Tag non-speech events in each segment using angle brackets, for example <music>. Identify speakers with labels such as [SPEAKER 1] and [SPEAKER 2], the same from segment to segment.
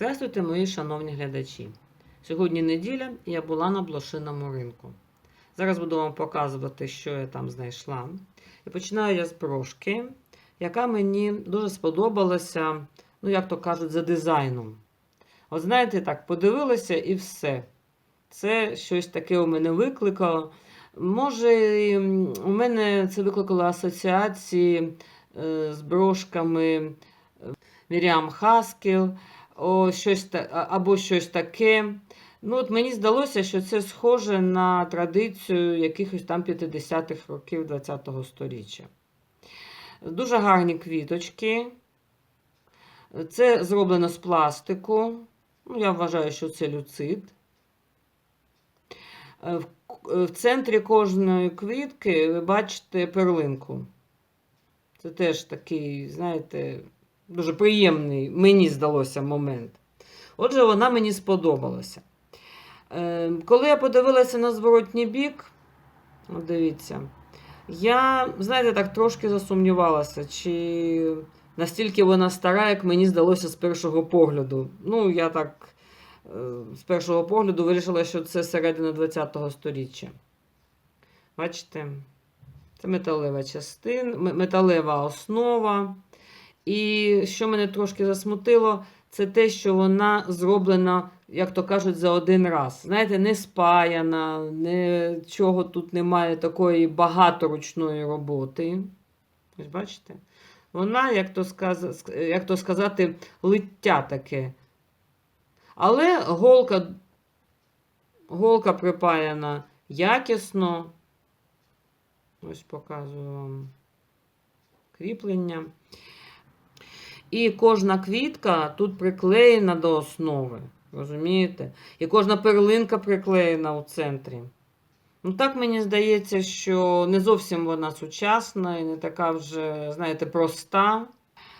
[SPEAKER 1] Здравствуйте, мої шановні глядачі. Сьогодні неділя, я була на блошиному ринку. Зараз буду вам показувати, що я там знайшла. І починаю я з брошки, яка мені дуже сподобалася, ну, як то кажуть, за дизайном. От знаєте, так, подивилася і все. Це щось таке у мене викликало. Може, у мене це викликало асоціації е, з брошками Міріам Хаскел о, щось, та- або щось таке. Ну, от мені здалося, що це схоже на традицію якихось там 50-х років ХХ століття. Дуже гарні квіточки. Це зроблено з пластику. Ну, я вважаю, що це люцид. Е, В, в центрі кожної квітки ви бачите перлинку. Це теж такий, знаєте, дуже приємний, мені здалося момент. Отже, вона мені сподобалася. Е, коли я подивилася на зворотній бік, дивіться, я, знаєте, так трошки засумнівалася, чи настільки вона стара, як мені здалося з першого погляду. Ну, я так е, з першого погляду вирішила, що це середина ХХ століття. Бачите? Це металева частина, металева основа. І що мене трошки засмутило, це те, що вона зроблена, як то кажуть, за один раз. Знаєте, не спаяна, нічого тут немає такої багаторучної роботи. Ось бачите? Вона, як то, сказ... як то сказати, лиття таке. Але голка, голка припаяна якісно. Ось показую вам кріплення. І кожна квітка тут приклеєна до основи. Розумієте? І кожна перлинка приклеєна у центрі. Ну, так мені здається, що не зовсім вона сучасна і не така вже, знаєте, проста.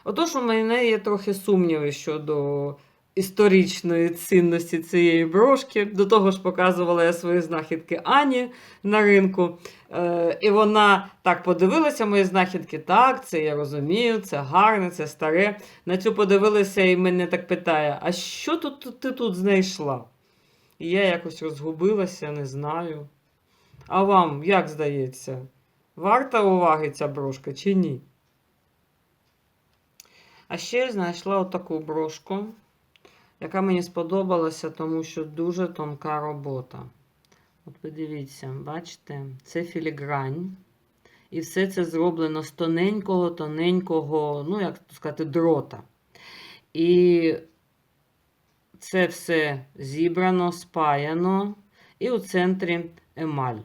[SPEAKER 1] Отож, у мене є трохи сумніви щодо історичної цінності цієї брошки. До того ж, показувала я свої знахідки Ані на ринку. Е, і вона так подивилася мої знахідки. Так, це я розумію, це гарне, це старе. На цю подивилася і мене так питає: а що тут ти тут знайшла? І я якось розгубилася, не знаю. А вам як здається? Варта уваги ця брошка чи ні? А ще я знайшла отаку брошку, яка мені сподобалася, тому що дуже тонка робота. От подивіться, бачите, це філігрань. І все це зроблено з тоненького, тоненького, ну, як сказати, дрота. І це все зібрано, спаяно, і у центрі емаль.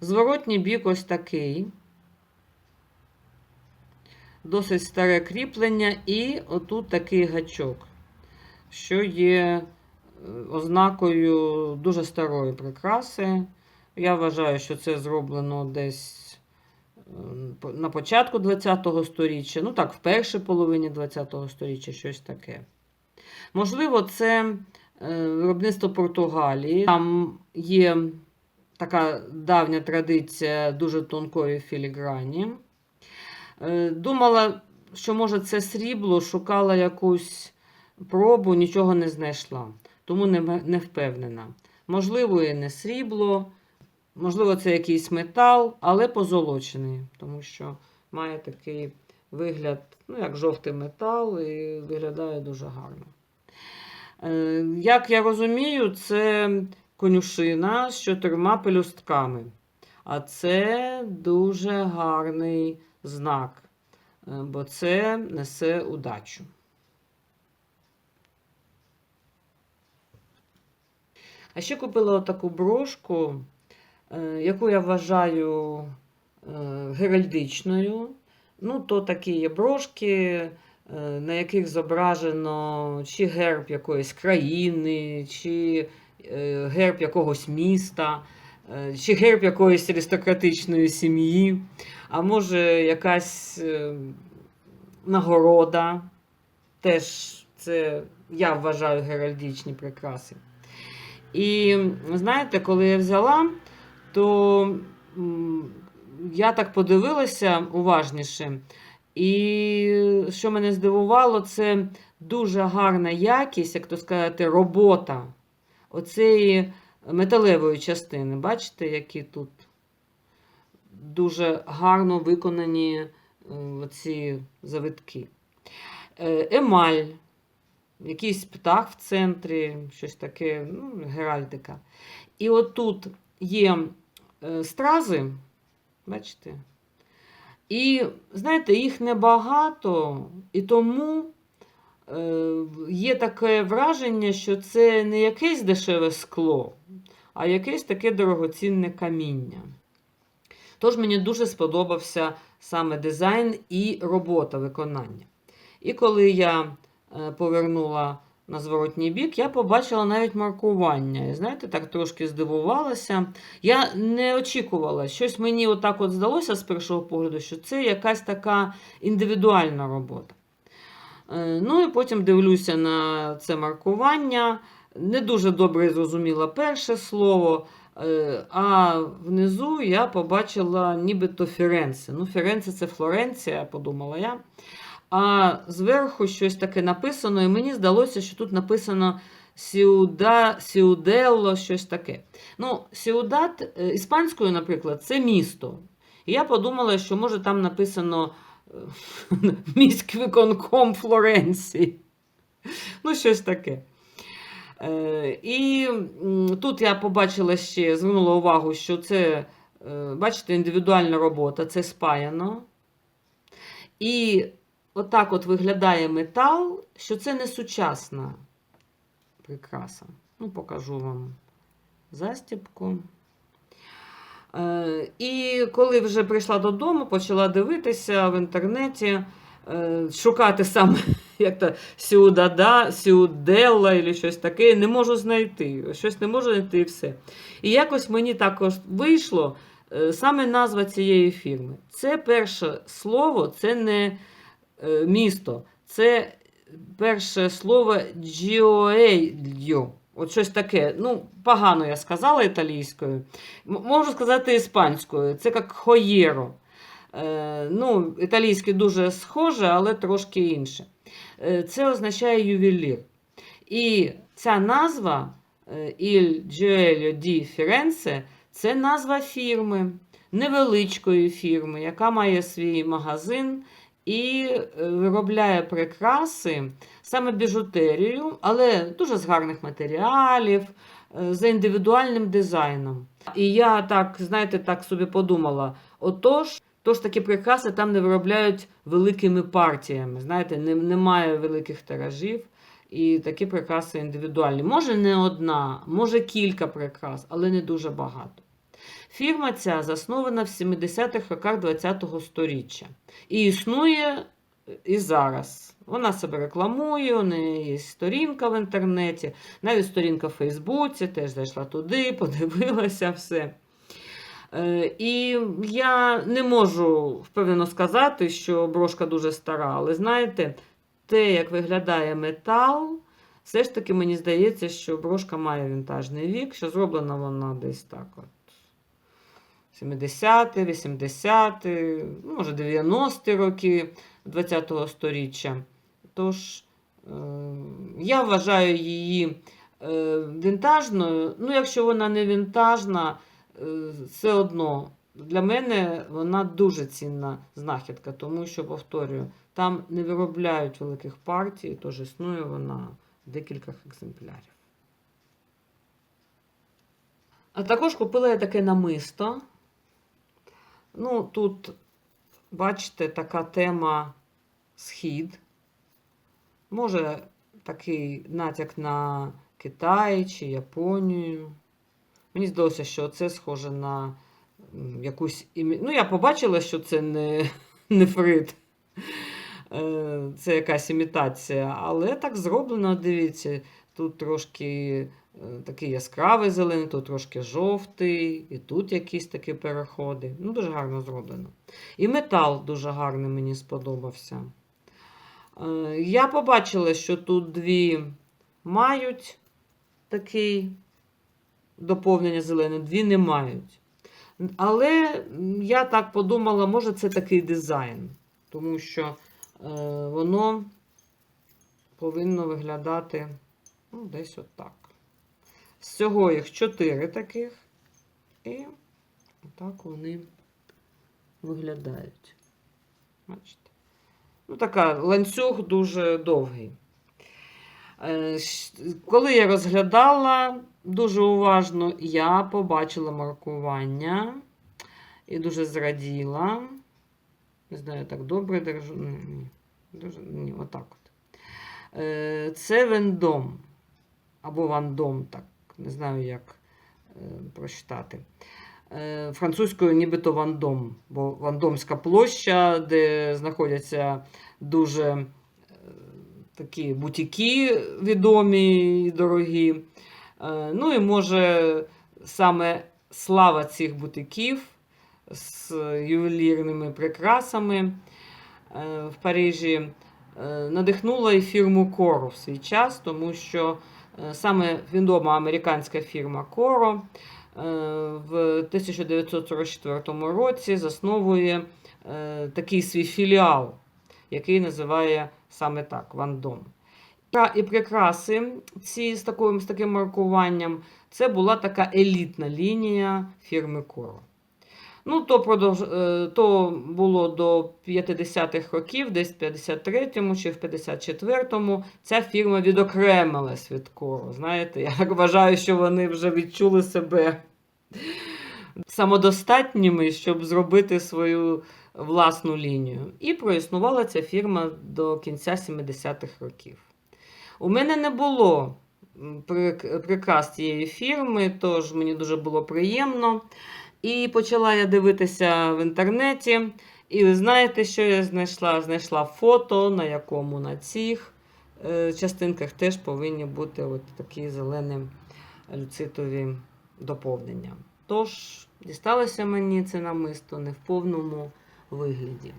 [SPEAKER 1] Зворотній бік ось такий. Досить старе кріплення, і отут такий гачок, що є е, ознакою дуже старої прикраси. Я вважаю, що це зроблено десь е, на початку ХХ століття, ну так, в першій половині ХХ століття, щось таке. Можливо, це е, виробництво Португалії. Там є така давня традиція дуже тонкої філіграні. Думала, що може це срібло, шукала якусь пробу, нічого не знайшла. Тому не, не впевнена. Можливо, і не срібло, можливо, це якийсь метал, але позолочений, тому що має такий вигляд, ну, як жовтий метал, і виглядає дуже гарно. Е, Як я розумію, це конюшина з чотирма пелюстками. А це дуже гарний знак, е, бо це несе удачу. А ще купила таку брошку, е, яку я вважаю е, геральдичною. Ну, то такі є брошки, е, на яких зображено чи герб якоїсь країни, чи герб якогось міста, чи герб якоїсь аристократичної сім'ї, а може якась нагорода. Теж це я вважаю геральдичні прикраси. І знаєте, коли я взяла, то я так подивилася уважніше І що мене здивувало, це дуже гарна якість, як то сказати, робота оцеї металевої частини. Бачите, які тут дуже гарно виконані е, ці завитки. Е, Емаль, якийсь птах в центрі, щось таке, ну, геральдика. І отут є е, стрази, бачите? І, знаєте, їх небагато, і тому е, є таке враження, що це не якесь дешеве скло, а якесь таке дорогоцінне каміння. Тож мені дуже сподобався саме дизайн і робота виконання. І коли я повернула на зворотній бік, я побачила навіть маркування. І знаєте, так трошки здивувалася. Я не очікувала, щось мені отак от здалося з першого погляду, що це якась така індивідуальна робота. Е, Ну і потім дивлюся на це маркування. Не дуже добре зрозуміла перше слово. Е, А внизу я побачила нібито Фіренце. Ну, Фіренце це Флоренція, подумала я. А зверху щось таке написано, і мені здалося, що тут написано Сіуда, Сіуделло, щось таке. Ну, Сіудат е, іспанською, наприклад, це місто. І я подумала, що може там написано е, <laughs> міськвиконком Флоренції. Ну, щось таке. Е, І тут я побачила ще, звернула увагу, що це, бачите, індивідуальна робота, це спаяно. І отак от виглядає метал, що це не сучасна прикраса. Ну, покажу вам застібку. Е, І коли вже прийшла додому, почала дивитися в інтернеті, е, шукати саме <laughs> як то Сіудада, Сіуделла або щось таке, не можу знайти. Щось не можу знайти і все. І якось мені також вийшло е, саме назва цієї фірми. Це перше слово, це не місто, це перше слово Гіоельо. От щось таке. Ну, погано я сказала італійською. Можу сказати іспанською. Це як хоєро. Е, ну, італійське дуже схоже, але трошки інше. Е, Це означає ювелір. І ця назва е, Il Gioello di Firenze – це назва фірми, невеличкої фірми, яка має свій магазин і е, виробляє прикраси, саме біжутерію, але дуже з гарних матеріалів, е, за індивідуальним дизайном. І я так, знаєте, так собі подумала: отож, тож такі прикраси там не виробляють великими партіями. Знаєте, не, немає великих тиражів. І такі прикраси індивідуальні. Може, не одна, може кілька прикрас, але не дуже багато. Фірма ця заснована в 70-х роках ХХ століття і існує і зараз. Вона себе рекламує, у неї є сторінка в інтернеті, навіть сторінка в Фейсбуці, теж зайшла туди, <laughs> подивилася все. Е, І я не можу впевнено сказати, що брошка дуже стара, але знаєте, те, як виглядає метал, все ж таки мені здається, що брошка має вінтажний вік, що зроблена вона десь так от. 70-ті, 80-ті, ну, може 90-ті роки ХХ століття. Тож, е, я вважаю її е, вінтажною. Ну, якщо вона не вінтажна, е, все одно для мене вона дуже цінна знахідка, тому що, повторюю, там не виробляють великих партій, тож існує вона в декількох екземплярів. А також купила я таке намисто. Ну, тут, бачите, така тема схід. Може, такий натяк на Китай чи Японію. Мені здалося, що це схоже на якусь імі... Ну, я побачила, що це не <laughs> нефрит. Е, Це якась імітація, але так зроблено, дивіться, тут трошки такий яскравий зелений, тут трошки жовтий, і тут якісь такі переходи. Ну, дуже гарно зроблено. І метал дуже гарний мені сподобався. Е, Я побачила, що тут дві мають такий доповнення зелене, дві не мають. Але я так подумала, може, це такий дизайн. тому що е, воно повинно виглядати ну, десь отак. Всього їх 4 таких, і отак вони виглядають. Бачите? Ну, така ланцюг дуже довгий. Е, Коли я розглядала дуже уважно, я побачила маркування і дуже зраділа. Не знаю, так добре держу. Ні, ні. Дуже, ні отак от. Е, Це вендом. Або вандом, так. Не знаю, як е, прочитати. Е, Французькою нібито вандом, бо Вандомська площа, де знаходяться дуже е, такі бутіки відомі і дорогі. Ну і може саме слава цих бутиків з ювелірними прикрасами в Парижі надихнула і фірму Коро в свій час, тому що саме відома американська фірма Коро е, в 1944 році засновує е, такий свій філіал, який називає саме так Вандом. І прикраси ці з таким, з таким маркуванням це була така елітна лінія фірми Коро. Ну, то, продовж... е, то було до 50-х років, десь в 53-му чи в 54-му, ця фірма відокремилась від Коро. Знаєте, я так вважаю, що вони вже відчули себе самодостатніми, щоб зробити свою власну лінію. І проіснувала ця фірма до кінця 70-х років. У мене не було прикрас цієї фірми, тож мені дуже було приємно. І почала я дивитися в інтернеті. І ви знаєте, що я знайшла? Знайшла фото, на якому на цих е, частинках теж повинні бути от такі зелені люцитові доповнення. Тож, дісталося мені це намисто не в повному вигляді.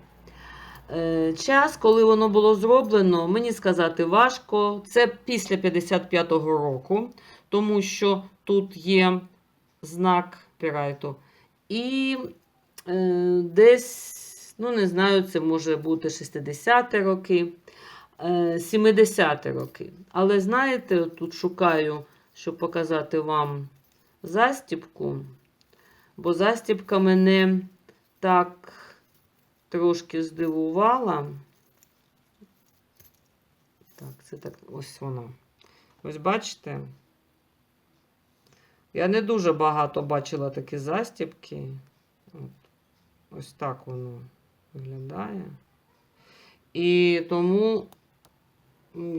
[SPEAKER 1] Е, Час, коли воно було зроблено, мені сказати важко. Це після 55-го року, тому що тут є знак пірайту. І е, десь, ну не знаю, це може бути 60-ті роки, е, 70-ті роки. Але знаєте, тут шукаю, щоб показати вам застібку, бо застібка мене так трошки здивувала. Так, це так ось вона. Ось бачите? Я не дуже багато бачила такі застібки. От. Ось так воно виглядає. І тому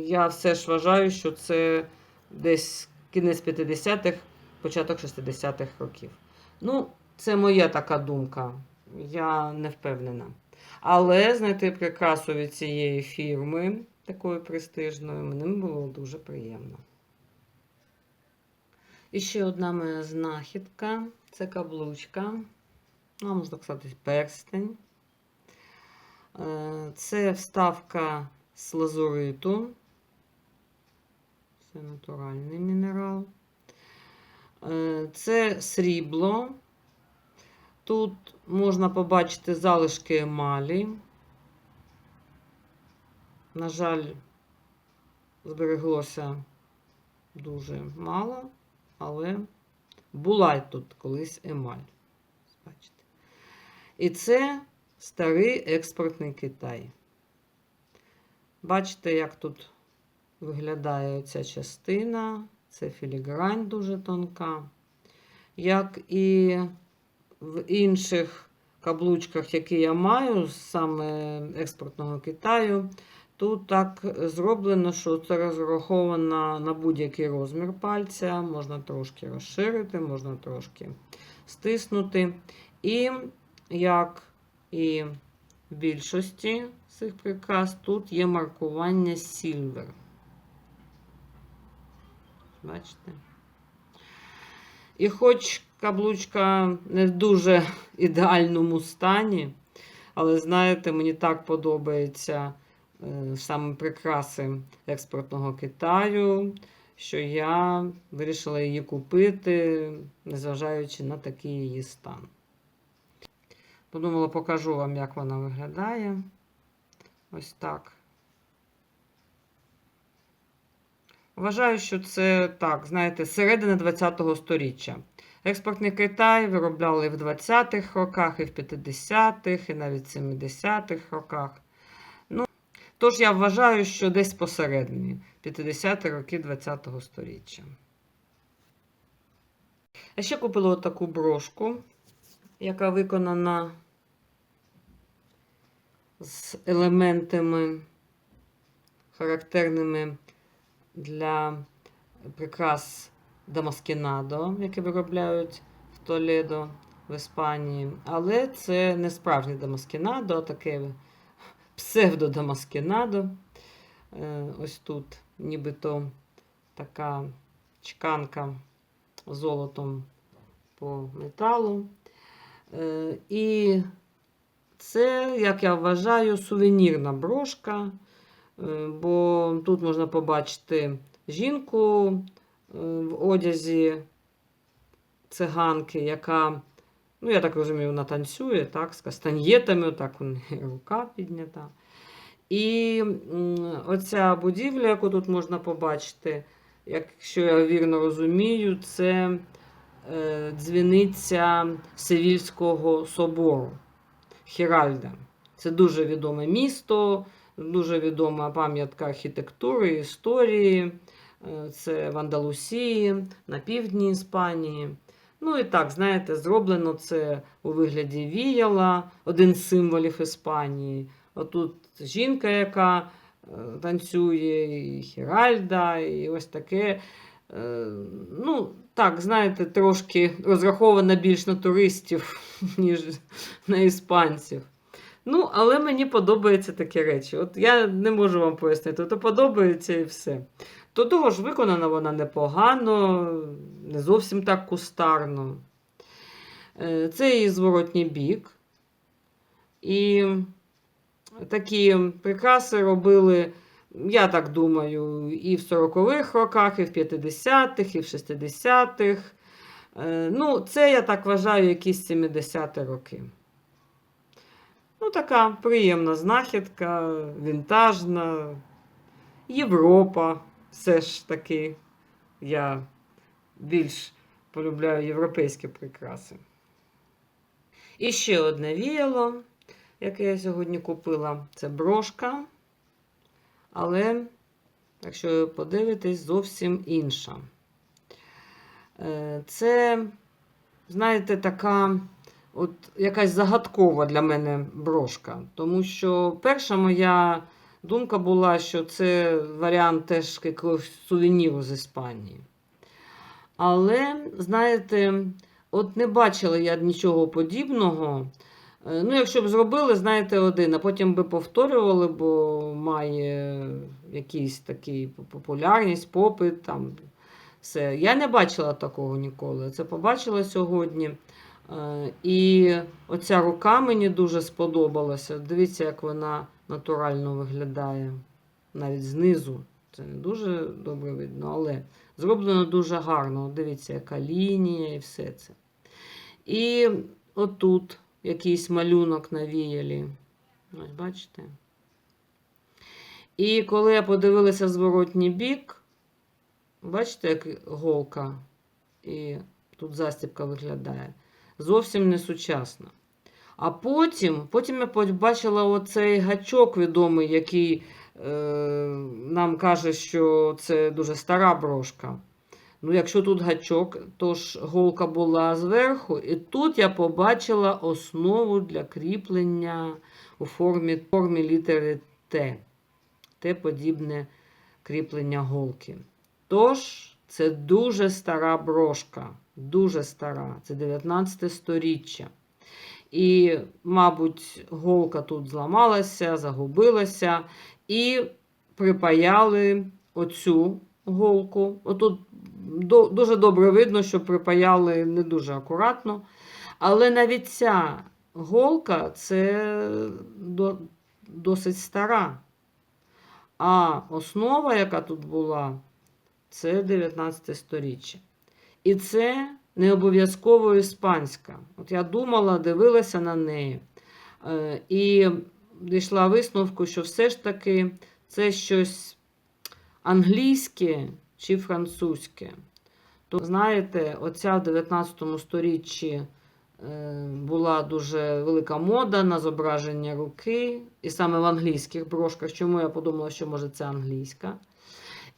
[SPEAKER 1] я все ж вважаю, що це десь кінець 50-х, початок 60-х років. Ну, це моя така думка. Я не впевнена. Але знайти прикрасу від цієї фірми, такої престижної, мені було дуже приємно. І ще одна моя знахідка це каблучка. Ну, можна сказати, перстень. Е, Це вставка з лазуриту. Це натуральний мінерал. Е, Це срібло. Тут можна побачити залишки емалі. На жаль, збереглося дуже мало, але була тут колись емаль. Бачите. І це старий експортний Китай. Бачите, як тут виглядає ця частина. Це філігрань дуже тонка. Як і в інших каблучках, які я маю, саме експортного Китаю, тут так зроблено, що це розраховано на будь-який розмір пальця. Можна трошки розширити, можна трошки стиснути. І як і в більшості цих прикрас, тут є маркування Silver. Бачите? І хоч каблучка не в дуже ідеальному стані, але знаєте, мені так подобаються е, саме прикраси експортного Китаю, що я вирішила її купити, незважаючи на такий її стан. Подумала, покажу вам, як вона виглядає. Ось так. Вважаю, що це так, знаєте, середина 20-го сторіччя. Експортний Китай виробляли в 20-х роках, і в 50-х, і навіть 70-х роках. Тож я вважаю, що десь посередині 50-ті роки 20-го сторіччя. Я ще купила отаку брошку, яка виконана з елементами характерними для прикрас Дамаскінадо, які виробляють в Толедо в Іспанії. Але це не справжнє Дамаскінадо, а таке псевдодамаскінадо. Е, Ось тут нібито така чканка золотом по металу. Е, І це, як я вважаю, сувенірна брошка, е, бо тут можна побачити жінку в одязі циганки, яка, ну, я так розумію, вона танцює, так, з кастаньєтами, так <laughs> рука піднята. І оця будівля, яку тут можна побачити, якщо я вірно розумію, це е, дзвіниця Севільського собору Хіральда. Це дуже відоме місто, дуже відома пам'ятка архітектури, історії. Е, Це в Андалусії, на півдні Іспанії. Ну і так, знаєте, зроблено це у вигляді віяла, один з символів Іспанії. Отут жінка, яка е, танцює, і Хіральда, і ось таке. Е, Ну, так, знаєте, трошки розрахована більш на туристів, <laughs> ніж на іспанців. Ну, але мені подобаються такі речі. От я не можу вам пояснити, то подобається і все. До того ж, виконана вона непогано, не зовсім так кустарно. Е, Це її зворотній бік. І такі прикраси робили, я так думаю, і в 40-х роках, і в 50-х, і в 60-х. Е, Ну, це, я так вважаю, якісь 70-ті роки. Ну, така приємна знахідка, вінтажна. Європа. Все ж таки, я більш полюбляю європейські прикраси. І ще одне віяло, яке я сьогодні купила, це брошка. Але, якщо ви подивитесь, зовсім інша. Е, Це, знаєте, така от якась загадкова для мене брошка. Тому що перша моя думка була, що це варіант теж якогось сувеніру з Іспанії. Але, знаєте, от не бачила я нічого подібного. Е, Ну, якщо б зробили, знаєте, один, а потім би повторювали, бо має якийсь такий популярність, попит. там все. Я не бачила такого ніколи. Це побачила сьогодні. Е, І оця рука мені дуже сподобалася. Дивіться, як вона натурально виглядає. Навіть знизу. Це не дуже добре видно, але зроблено дуже гарно. Дивіться, яка лінія і все це. І отут якийсь малюнок на віялі. Ось бачите? І коли я подивилася зворотній бік, бачите, як голка, і тут застібка виглядає. Зовсім не сучасна. А потім, потім я побачила оцей гачок відомий, який е, нам каже, що це дуже стара брошка. Ну, якщо тут гачок, то ж голка була зверху, і тут я побачила основу для кріплення у формі, формі літери Т. Т-подібне кріплення голки. Тож, це дуже стара брошка. Дуже стара. Це 19 сторіччя. І, мабуть, голка тут зламалася, загубилася, і припаяли оцю голку. Отут дуже добре видно, що припаяли не дуже акуратно. Але навіть ця голка це досить стара. А основа, яка тут була, це 19 сторіччя. І це не обов'язково іспанська. От я думала, дивилася на неї. Е, І дійшла висновку, що все ж таки це щось англійське чи французьке. То, знаєте, оця в 19 сторіччі е, була дуже велика мода на зображення руки, і саме в англійських брошках. Чому я подумала, що може це англійська?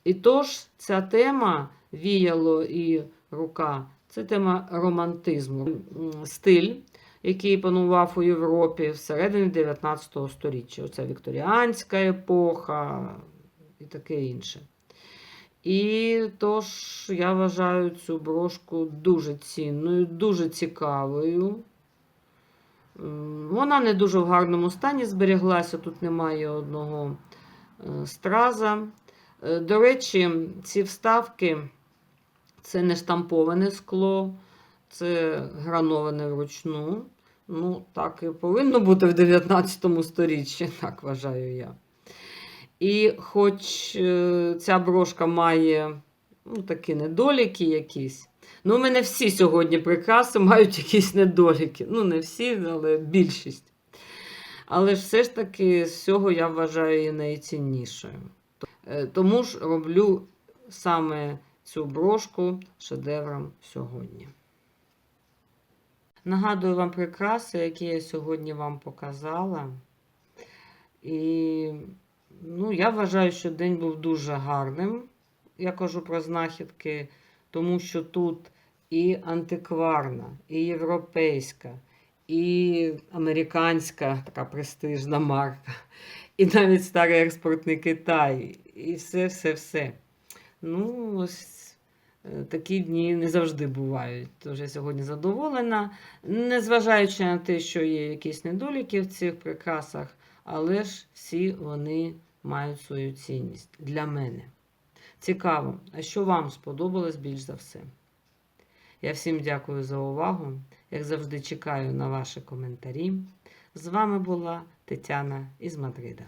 [SPEAKER 1] І тож ця тема віяло і рука це тема романтизму, стиль, який панував у Європі всередині 19 століття. Оце вікторіанська епоха і таке інше. І тож я вважаю цю брошку дуже цінною, дуже цікавою. Вона не дуже в гарному стані зберіглася, тут немає одного е, страза. Е, До речі, ці вставки це не штамповане скло, це грановане вручну. Ну, так і повинно бути в 19 сторіччі, <laughs> так вважаю я. І хоч е, ця брошка має ну, такі недоліки якісь. Ну, у мене всі сьогодні прикраси мають якісь недоліки. Ну, не всі, але більшість. Але ж все ж таки з цього я вважаю її найціннішою. Е, Тому ж роблю саме цю брошку шедевром сьогодні. Нагадую вам прикраси, які я сьогодні вам показала. І ну, я вважаю, що день був дуже гарним. Я кажу про знахідки, тому що тут і антикварна, і європейська, і американська така престижна марка, і навіть старий експортний Китай, і все-все-все. Ну, ось е, такі дні не завжди бувають. Тож я сьогодні задоволена, незважаючи на те, що є якісь недоліки в цих прикрасах, але ж всі вони мають свою цінність для мене. Цікаво, а що вам сподобалось більш за все? Я всім дякую за увагу. Як завжди, чекаю на ваші коментарі. З вами була Тетяна із Мадрида.